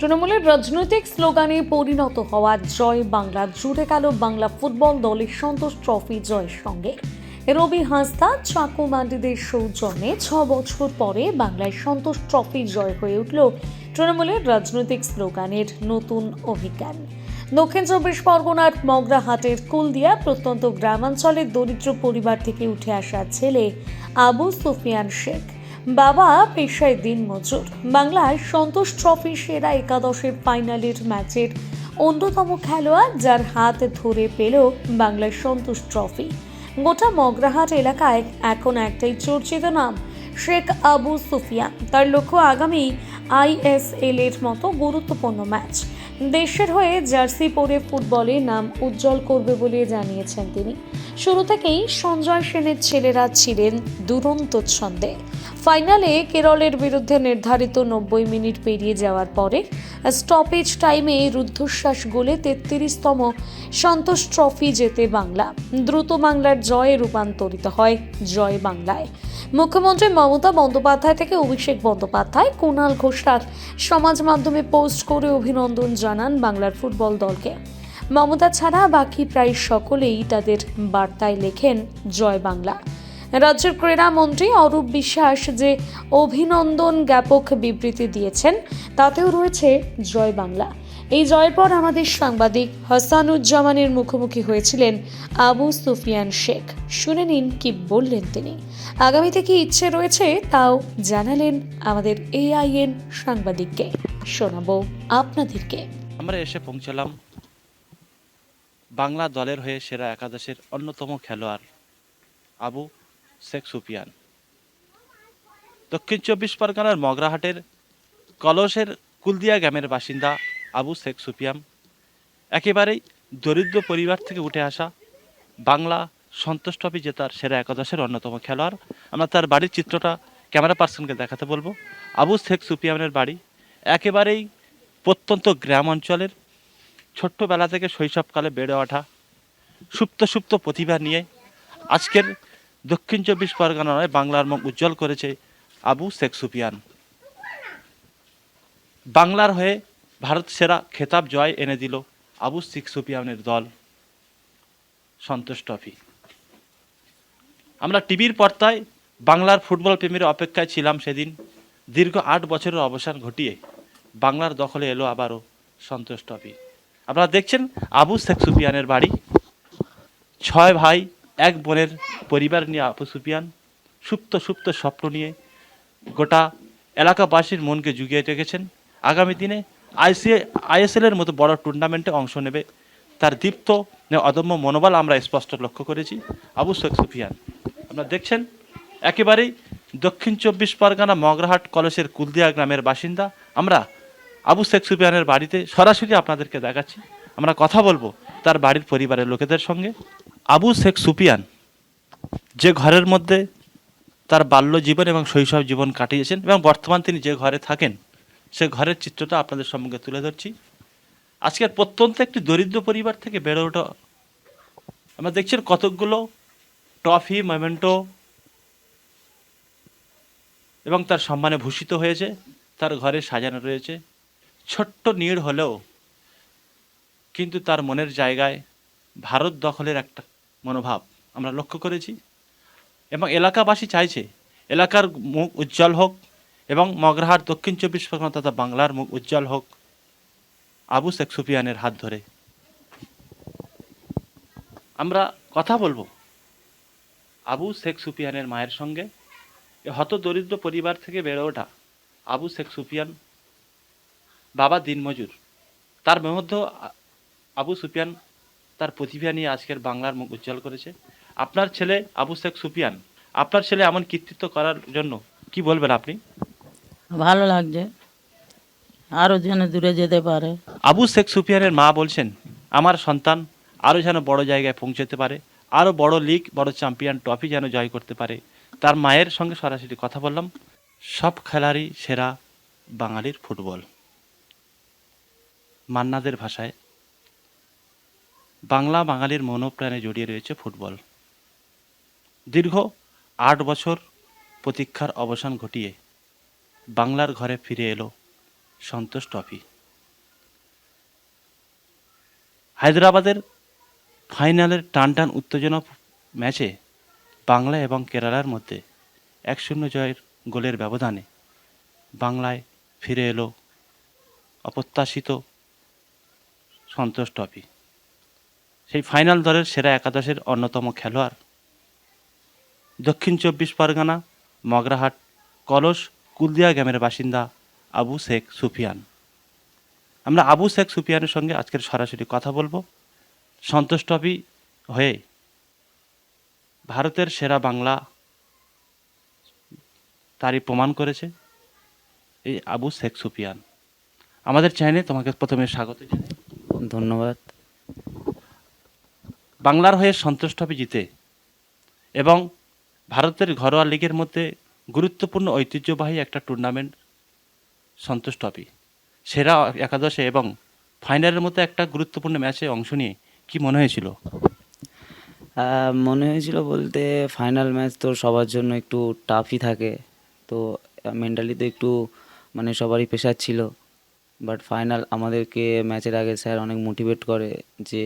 তৃণমূলের রাজনৈতিক স্লোগানে পরিণত হওয়া জয় বাংলা, জুড়ে গেল বাংলা ফুটবল দলের সন্তোষ ট্রফি জয়ের সঙ্গে। রবি হাঁসদা, চাকু মান্ডিদের সৌজন্যে ছ বছর পরে বাংলায় সন্তোষ ট্রফি জয় হয়ে উঠল তৃণমূলের রাজনৈতিক স্লোগানের নতুন অভিজ্ঞান। দক্ষিণ চব্বিশ পরগনার মগরাহাটের কুলদিয়া প্রত্যন্ত গ্রামাঞ্চলের দরিদ্র পরিবার থেকে উঠে আসা ছেলে আবু সুফিয়ান শেখ। বাবা পেশায় দিন মজুর বাংলায় সন্তোষ ট্রফি সেরা একাদশের ফাইনালের ম্যাচের অন্যতম খেলোয়াড় যার হাত ধরে পেল বাংলার সন্তোষ ট্রফি। গোটা মগরাহাট এলাকায় এখন একটাই চর্চিত নাম, শেখ আবু সুফিয়া তার লক্ষ্য আগামী আইএসএল এর মতো গুরুত্বপূর্ণ ম্যাচ। দেশের হয়ে জার্সি পরে ফুটবলে নাম উজ্জ্বল করবে বলে জানিয়েছেন তিনি। শুরু থেকেই সঞ্জয় সেনের ছেলেরা ছিলেন দুরন্ত ছন্দে। ফাইনালে কেরলের বিরুদ্ধে নির্ধারিত নব্বই মিনিট পেরিয়ে যাওয়ার পরে স্টপেজ টাইমে রুদ্ধশ্বাস গোলে তেত্রিশতম সন্তোষ ট্রফি জেতে বাংলা। দ্রুত বাংলার জয়ে রূপান্তরিত হয় জয় বাংলায়। মুখ্যমন্ত্রী মমতা বন্দ্যোপাধ্যায় থেকে অভিষেক বন্দ্যোপাধ্যায় কুণাল ঘোষাল সমাজ মাধ্যমে পোস্ট করে অভিনন্দন জানান বাংলার ফুটবল দলকে। মমতা ছাড়া বাকি প্রায় সকলেই তাদের বার্তায় লেখেন জয় বাংলা। রাজ্যের ক্রীড়ামন্ত্রী অরূপ বিশ্বাস যে অভিনন্দন জ্ঞাপক বিবৃতি দিয়েছেন, তাতেও রয়েছে জয় বাংলা। এই জয়ের পর আমাদের সাংবাদিক হাসানুজ্জামানের মুখোমুখি হয়েছিলেন আবু সুফিয়ান শেখ। শুনে নিন কি বললেন তিনি। আগামীতে কি ইচ্ছে রয়েছে তাও জানালেন আমাদের এআইএন সাংবাদিককে। শোনাবো আপনাদেরকে। আমরা এসে পৌঁছলাম বাংলা দলের হয়ে সেরা একাদশের অন্যতম খেলোয়াড় আবু শেখ সুফিয়ান। দক্ষিণ চব্বিশ পরগনার মগরাহাটের কলসের কুলদিয়া গ্রামের বাসিন্দা আবু শেখ সুফিয়ান। একেবারেই দরিদ্র পরিবার থেকে উঠে আসা বাংলা সন্তোষ ট্রফি জেতার সেরা একাদশের অন্যতম খেলোয়াড়। আমরা তার বাড়ির চিত্রটা ক্যামেরা পার্সনকে দেখাতে বলব। আবু শেখ সুফিয়ানের বাড়ি একেবারেই প্রত্যন্ত গ্রাম অঞ্চলের ছোট্টবেলা থেকে শৈশবকালে বেড়ে ওঠা সুপ্ত সুপ্ত প্রতিভা নিয়ে আজকের দক্ষিণ চব্বিশ পরগনা নয় বাংলার মুখ উজ্জ্বল করেছে আবু শেখ সুফিয়ান। বাংলার হয়ে ভারত সেরা খেতাব জয় এনে দিল আবু শেখ সুফিয়ানের দল। সন্তোষ ট্রফি। আমরা টিভির পর্দায় বাংলার ফুটবল প্রেমীর অপেক্ষায় ছিলাম সেদিন। দীর্ঘ আট বছরের অবসান ঘটিয়ে বাংলার দখলে এলো আবারও সন্তোষ ট্রফি। আপনারা দেখছেন আবু শেখ সুফিয়ানের বাড়ি। ছয় ভাই এক বোনের পরিবার নিয়ে আবু সুফিয়ান সুপ্ত সুপ্ত স্বপ্ন নিয়ে গোটা এলাকাবাসীর মনকে জুগিয়ে রেখেছেন। আগামী দিনে আইসি আইএসএলের মতো বড় টুর্নামেন্টে অংশ নেবে তার দীপ্ত অদম্য মনোবল আমরা স্পষ্ট লক্ষ্য করেছি। আবু শেখ সুফিয়ান, আপনারা দেখছেন, একেবারেই দক্ষিণ চব্বিশ পরগনা মগরাহাট কলেজের কুলদিয়া গ্রামের বাসিন্দা। আমরা আবু শেখ সুফিয়ানের বাড়িতে সরাসরি আপনাদেরকে দেখাচ্ছি। আমরা কথা বলব তার বাড়ির পরিবারের লোকেদের সঙ্গে। আবু শেখ সুফিয়ান যে ঘরের মধ্যে তার বাল্য জীবন এবং শৈশব জীবন কাটিয়েছেন এবং বর্তমান তিনি যে ঘরে থাকেন, সে ঘরের চিত্রটা আপনাদের সম্মুখে তুলে ধরছি। আজকের প্রত্যন্ত একটি দরিদ্র পরিবার থেকে বেড়ে ওঠা আমরা দেখছেন কতকগুলো ট্রফি, মেমেন্টো এবং তার সম্মানে ভূষিত হয়েছে, তার ঘরে সাজানো রয়েছে। ছোট্ট নীড় হলেও কিন্তু তার মনের জায়গায় ভারত দখলের একটা মনোভাব আমরা লক্ষ্য করেছি। এবং এলাকাবাসী চাইছে, এলাকার মুখ উজ্জ্বল হোক এবং মগরাহাট দক্ষিণ চব্বিশ পরগনা তথা বাংলার মুখ উজ্জ্বল হোক। আবু শেখ সুফিয়ানের হাত ধরে। আমরা কথা বলব আবু শেখ সুফিয়ানের মায়ের সঙ্গে। হত দরিদ্র পরিবার থেকে বেড়ে ওঠা আবু শেখ সুফিয়ান বাবা দিনমজুর। তার মধ্যেও আবু সুফিয়ান তার প্রতিভা নিয়ে আজকের বাংলার মুখ উজ্জ্বল করেছে। আপনার ছেলে আবু শেখ সুফিয়ান আপনার ছেলে এমন কৃতিত্ব করার জন্য কি বলবেন আপনি? ভালো লাগছে। আরও যেন দূরে যেতে পারে। আবু শেখ সুফিয়ানের মা বলছেন আমার সন্তান আরও যেন বড় জায়গায় পৌঁছতে পারে আরও বড় লিগ বড় চ্যাম্পিয়ন ট্রফি যেন জয় করতে পারে। তার মায়ের সঙ্গে সরাসরি কথা বললাম। সব খেলারই সেরা বাঙালির ফুটবল। মান্নাদের ভাষায় বাংলা বাঙালির মনোপ্রাণে জড়িয়ে রয়েছে ফুটবল। দীর্ঘ আট বছর প্রতীক্ষার অবসান ঘটিয়ে বাংলার ঘরে ফিরে এলো সন্তোষ ট্রফি। হায়দ্রাবাদের ফাইনালের টান টান উত্তেজনা ম্যাচে বাংলা এবং কেরালার মধ্যে এক শূন্য জয়ের গোলের ব্যবধানে বাংলায় ফিরে এলো অপ্রত্যাশিত সন্তোষ ট্রফি। সেই ফাইনাল দলের সেরা একাদশের অন্যতম খেলোয়াড়। দক্ষিণ চব্বিশ পরগনা, মগরাহাট, কলস, কুলদিয়া গ্রামের বাসিন্দা আবু শেখ সুফিয়ান। আমরা আবু শেখ সুফিয়ানের সঙ্গে আজকের সরাসরি কথা বলব। সন্তোষ হয়ে ভারতের সেরা বাংলা তারই প্রমাণ করেছে এই আবু শেখ সুফিয়ান। আমাদের চ্যানেলে তোমাকে প্রথমে স্বাগত ধন্যবাদ। বাংলার হয়ে সন্তোষ ট্রফি জিতে। এবং ভারতের ঘরোয়া লিগের মধ্যে গুরুত্বপূর্ণ ঐতিহ্যবাহী একটা টুর্নামেন্ট সন্তোষ ট্রফি সেরা একাদশে এবং ফাইনালের মতো একটা গুরুত্বপূর্ণ ম্যাচে অংশ নিয়ে কি মনে হয়েছিল? মনে হয়েছিল বলতে ফাইনাল ম্যাচ তো সবার জন্য একটু টাফই থাকে। তো মেন্টালি তো একটু মানে সবারই প্রেশার ছিল। বাট ফাইনাল আমাদেরকে ম্যাচের আগে স্যার অনেক মোটিভেট করে যে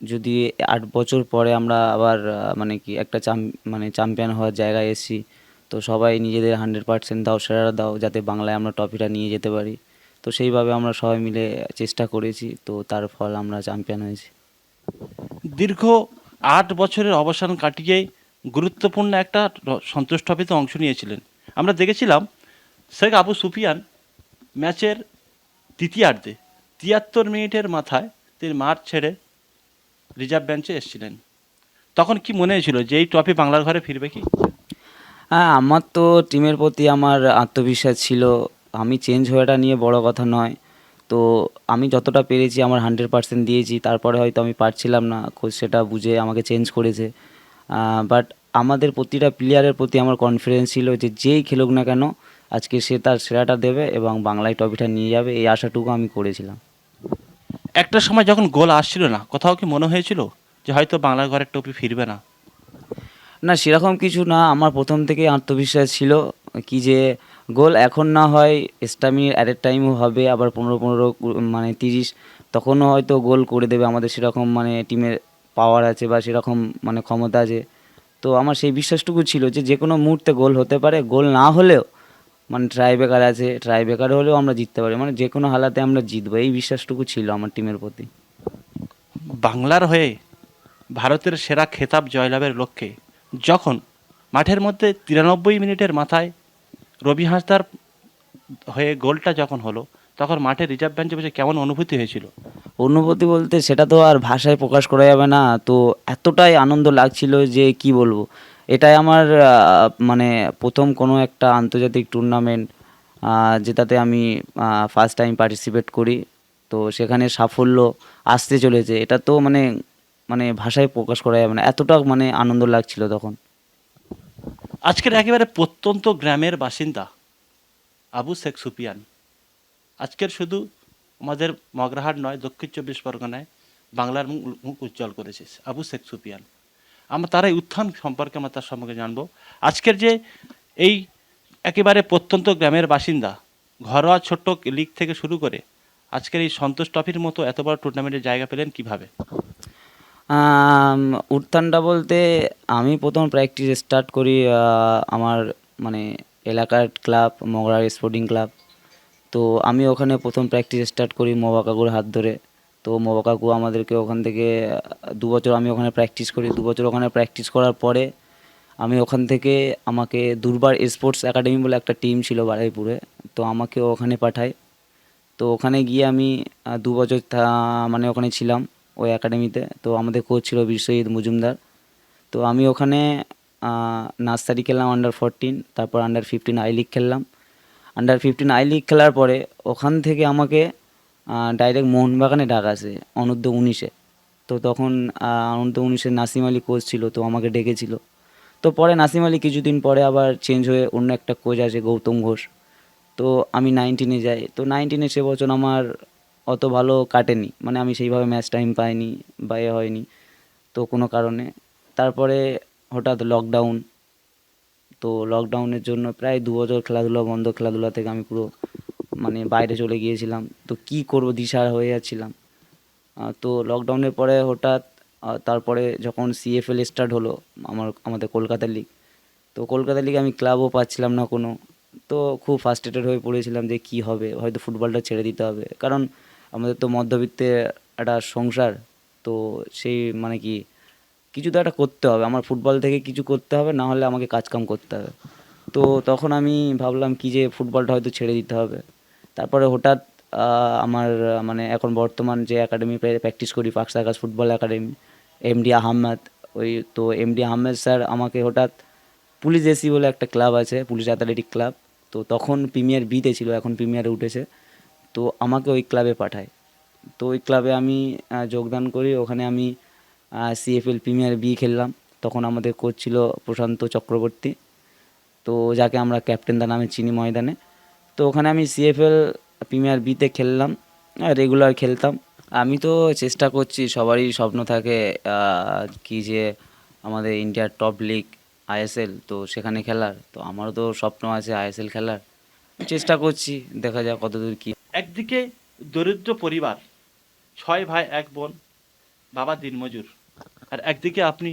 যদি আট বছর পরে আমরা আবার মানে কি একটা চাম মানে চ্যাম্পিয়ন হওয়ার জায়গায় এসেছি, তো সবাই নিজেদের হান্ড্রেড পার্সেন্ট দাও সেরা দাও, যাতে বাংলায় আমরা ট্রফিটা নিয়ে যেতে পারি। তো সেইভাবে আমরা সবাই মিলে চেষ্টা করেছি, তো তার ফল আমরা চ্যাম্পিয়ন হয়েছি। দীর্ঘ আট বছরের অবসান কাটিয়ে গুরুত্বপূর্ণ একটা সন্তোষ ট্রফিতে অংশ নিয়েছিলেন। আমরা দেখেছিলাম, শেখ আবু সুফিয়ান ম্যাচের তৃতীয়ার্ধে তিয়াত্তর মিনিটের মাথায় তিনি মাঠ ছেড়ে রিজার্ভ বেঞ্চে এসেছিলেন। তখন কি মনে হয়েছিল যে এই ট্রফি বাংলার ঘরে ফিরবে কি? হ্যাঁ আমার তো টিমের প্রতি আমার আত্মবিশ্বাস ছিল। আমি চেঞ্জ হওয়াটা নিয়ে বড় কথা নয়। তো আমি যতটা পেরেছি আমার হান্ড্রেড পার্সেন্ট দিয়েছি। তারপরে হয়তো আমি পারছিলাম না। কোচ সেটা বুঝে আমাকে চেঞ্জ করেছে। বাট আমাদের প্রতিটা প্লেয়ারের প্রতি আমার কনফিডেন্স ছিল যে যেই খেলুক না কেন, আজকে সে তার সেরাটা দেবে এবং বাংলায় ট্রফিটা নিয়ে যাবে। এই আশাটুকু আমি করেছিলাম। একটা সময় যখন গোল আসছিল না, কোথাও কি মনে হয়েছিল যে হয়তো বাংলার ঘরের ট্রফি ফিরবে না? না, সেরকম কিছু না। আমার প্রথম থেকেই আত্মবিশ্বাস ছিল কি যে গোল এখন না হয় স্টামির অ্যাট এ টাইমও হবে, আবার পনেরো পনেরো মানে তিরিশ, তখনও হয়তো গোল করে দেবে আমাদের সেরকম মানে টিমের পাওয়ার আছে বা সেরকম মানে ক্ষমতা আছে। তো আমার সেই বিশ্বাসটুকু ছিল যে যে কোনো মুহূর্তে গোল হতে পারে। গোল না হলেও মানে ট্রাই বেকার আছে ট্রাই বেকার হলেও আমরা জিততে পারি মানে যে কোনো হালাতে আমরা জিতবো এই বিশ্বাসটুকু ছিল আমার টিমের প্রতি। বাংলার হয়ে ভারতের সেরা খেতাব জয়লাভের লক্ষ্যে যখন মাঠের মধ্যে তিরানব্বই মিনিটের মাথায় রবি হাঁসদার হয়ে গোলটা যখন হলো তখন মাঠে রিজার্ভ বেঞ্চে বসে কেমন অনুভূতি হয়েছিল? অনুভূতি বলতে সেটা তো আর ভাষায় প্রকাশ করা যাবে না তো এতটাই আনন্দ লাগছিল যে কি বলব? এটাই আমার মানে প্রথম কোনো একটা আন্তর্জাতিক টুর্নামেন্ট যেটাতে আমি ফার্স্ট টাইম পার্টিসিপেট করি। তো সেখানে সাফল্য আসতে চলেছে। এটা তো মানে মানে ভাষায় প্রকাশ করা যাবে না। এতটা মানে আনন্দ লাগছিল তখন। আজকের একেবারে প্রত্যন্ত গ্রামের বাসিন্দা আবু শেখ সুপিয়ান আজকের শুধু আমাদের মগরাহাট নয়, দক্ষিণ চব্বিশ পরগনায় বাংলার মুখ উজ্জ্বল করেছে আবু শেখ সুপিয়ান আমরা তার এই উত্থান সম্পর্কে আমরা তার সম্পর্কে জানব। আজকের যে এই একেবারে প্রত্যন্ত গ্রামের বাসিন্দা, ঘরোয়া ছোট্ট লিগ থেকে শুরু করে আজকের এই সন্তোষ ট্রফির মতো এত বড় টুর্নামেন্টের জায়গা পেলেন কীভাবে? উত্থানটা বলতে আমি প্রথম প্র্যাকটিস স্টার্ট করি আমার মানে এলাকার ক্লাব মগরার স্পোর্টিং ক্লাব তো আমি ওখানে প্রথম প্র্যাকটিস স্টার্ট করি মোবা কাকুর হাত ধরে। তো মোবা কাকু আমাদেরকে ওখান থেকে, দু বছর আমি ওখানে প্র্যাকটিস করি। দু বছর ওখানে প্র্যাকটিস করার পরে আমি ওখান থেকে আমাকে দুর্বার স্পোর্টস একাডেমি বলে একটা টিম ছিল বারুইপুরে, তো আমাকে ওখানে পাঠায়। তো ওখানে গিয়ে আমি দু বছর মানে ওখানে ছিলাম ওই একাডেমিতে তো। আমাদের কোচ ছিল বিশ্বজিৎ মজুমদার। তো আমি ওখানে নার্সারি খেললাম আন্ডার ফোরটিন তারপর আন্ডার ফিফটিন আই লিগ খেললাম। আন্ডার ফিফটিন আই লিগ খেলার পরে ওখান থেকে আমাকে ডাইরেক্ট মোহনবাগানে ডাক আসে অনূর্ধ্ব উনিশে। তো তখন অনূর্ধ্ব উনিশের নাসিম আলী কোচ ছিল, তো আমাকে ডেকেছিল। তো পরে নাসিম আলী কিছুদিন পরে আবার চেঞ্জ হয়ে অন্য একটা কোচ আছে, গৌতম ঘোষ। তো আমি নাইনটিনে যাই। তো নাইনটিনে সে বছর আমার অত ভালো কাটেনি। মানে আমি সেইভাবে ম্যাচ টাইম পাইনি বা এ হয়নি, তো কোনো কারণে। তারপরে হঠাৎ লকডাউন তো লকডাউনের জন্য প্রায় দু বছর খেলাধুলা বন্ধ, খেলাধুলা থেকে আমি পুরো মানে বাইরে চলে গিয়েছিলাম। তো কি করব, দিশার হয়ে যাচ্ছিলাম। তো লকডাউনের পরে হঠাৎ তারপরে যখন সিএফএল স্টার্ট হলো আমার, আমাদের কলকাতা লিগ তো কলকাতা লিগে আমি ক্লাবও পাচ্ছিলাম না কোনো। তো খুব ফার্স্ট্রেটেড হয়ে পড়েছিলাম যে কী হবে, হয়তো ফুটবলটা ছেড়ে দিতে হবে। কারণ আমাদের তো মধ্যবিত্তে একটা সংসার, তো সেই মানে কি কিছু তো একটা করতে হবে। আমার ফুটবল থেকে কিছু করতে হবে, না হলে আমাকে কাজকাম করতে হবে। তো তখন আমি ভাবলাম কি যে ফুটবলটা হয়তো ছেড়ে দিতে হবে। তারপরে হঠাৎ আমার মানে এখন বর্তমান যে একাডেমি প্র্যাকটিস করি পাকসা Akash football academy MD Ahmed ওই তো এমডি আহমেদ স্যার আমাকে হঠাৎ পুলিশ এসি বলে একটা ক্লাব আছে পুলিশ অ্যাথলেটিক ক্লাব তো তখন প্রিমিয়ার বিতে ছিল, এখন প্রিমিয়ারে উঠেছে, তো আমাকে ওই ক্লাবে পাঠায়। তো ওই ক্লাবে আমি যোগদান করি, ওখানে আমি সিএফএল প্রিমিয়ার বি খেললাম, তখন আমাদের কোচ ছিল প্রশান্ত চক্রবর্তী, তো যাকে আমরা ক্যাপ্টেন দা নামে চিনি ময়দানে। তো ওখানে আমি সিএফএল প্রিমিয়ার বিতে খেললাম রেগুলার খেলতাম। আমি তো চেষ্টা করছি, সবারই স্বপ্ন থাকে কি যে আমাদের ইন্ডিয়ার টপ লিগ আইএসএল তো সেখানে খেলার। তো আমারও তো স্বপ্ন আছে আইএসএল খেলার। চেষ্টা করছি, দেখা যাক কতদূর কি। একদিকে দরিদ্র পরিবার, ছয় ভাই, এক বোন, বাবা দিনমজুর। আর একদিকে আপনি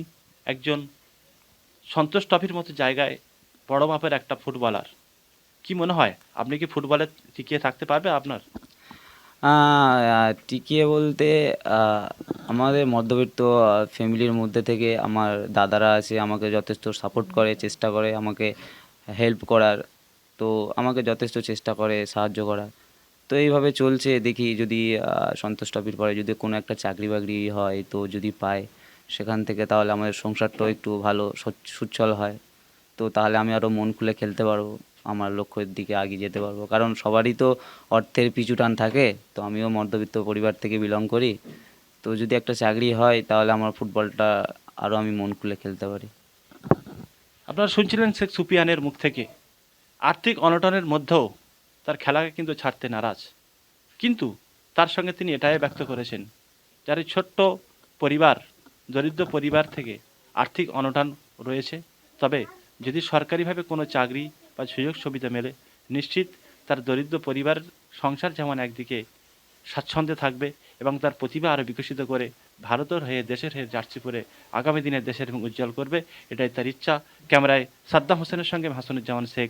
একজন সন্তোষ ট্রফির মতো জায়গায় বড় মাপের একটা ফুটবলার। কি মনে হয়? আপনি কি ফুটবলে টিকিয়ে থাকতে পারবে আপনার? টিকিয়ে বলতে আমাদের মধ্যবিত্ত ফ্যামিলির মধ্যে থেকে আমার দাদারা আছে, আমাকে যথেষ্ট সাপোর্ট করে, চেষ্টা করে আমাকে হেল্প করার। তো আমাকে যথেষ্ট চেষ্টা করে, সাহায্য করার। তো এইভাবে চলছে, দেখি যদি সন্তোষ ট্রফির পরে যদি কোনো একটা চাকরি বাকরি হয়, তো যদি পাই সেখান থেকে তাহলে আমাদের সংসারটাও একটু ভালো সুচ্ছল হয়। তো তাহলে আমি আরও মন খুলে খেলতে পারব। আমার লক্ষ্যের দিকে এগিয়ে যেতে পারব। কারণ সবারই তো অর্থের পিছু টান থাকে, তো আমিও মধ্যবিত্ত পরিবার থেকে বিলং করি। তো যদি একটা চাকরি হয়, তাহলে আমার ফুটবলটা আরও আমি মন খুলে খেলতে পারি। আপনারা শুনছিলেন শেখ সুপিয়ানের মুখ থেকে। আর্থিক অনটনের মধ্যেও তার খেলাকে কিন্তু ছাড়তে নারাজ। কিন্তু তার সঙ্গে তিনি এটাই ব্যক্ত করেছেন, যার ছোট্ট পরিবার, দরিদ্র পরিবার থেকে আর্থিক অনটন রয়েছে। তবে যদি সরকারিভাবে কোনো চাকরি বা সুযোগ সুবিধা মেলে, নিশ্চিত তার দরিদ্র পরিবার সংসার যেমন একদিকে স্বাচ্ছন্দ্যে থাকবে এবং তার প্রতিভা আরও বিকশিত করে ভারতের হয়ে, দেশের হয়ে জার্সি পরে আগামী দিনে দেশের উজ্জ্বল করবে, এটাই তার ইচ্ছা। ক্যামেরায় সাদ্দাম হোসেনের সঙ্গে হাসানুজ্জামান শেখ।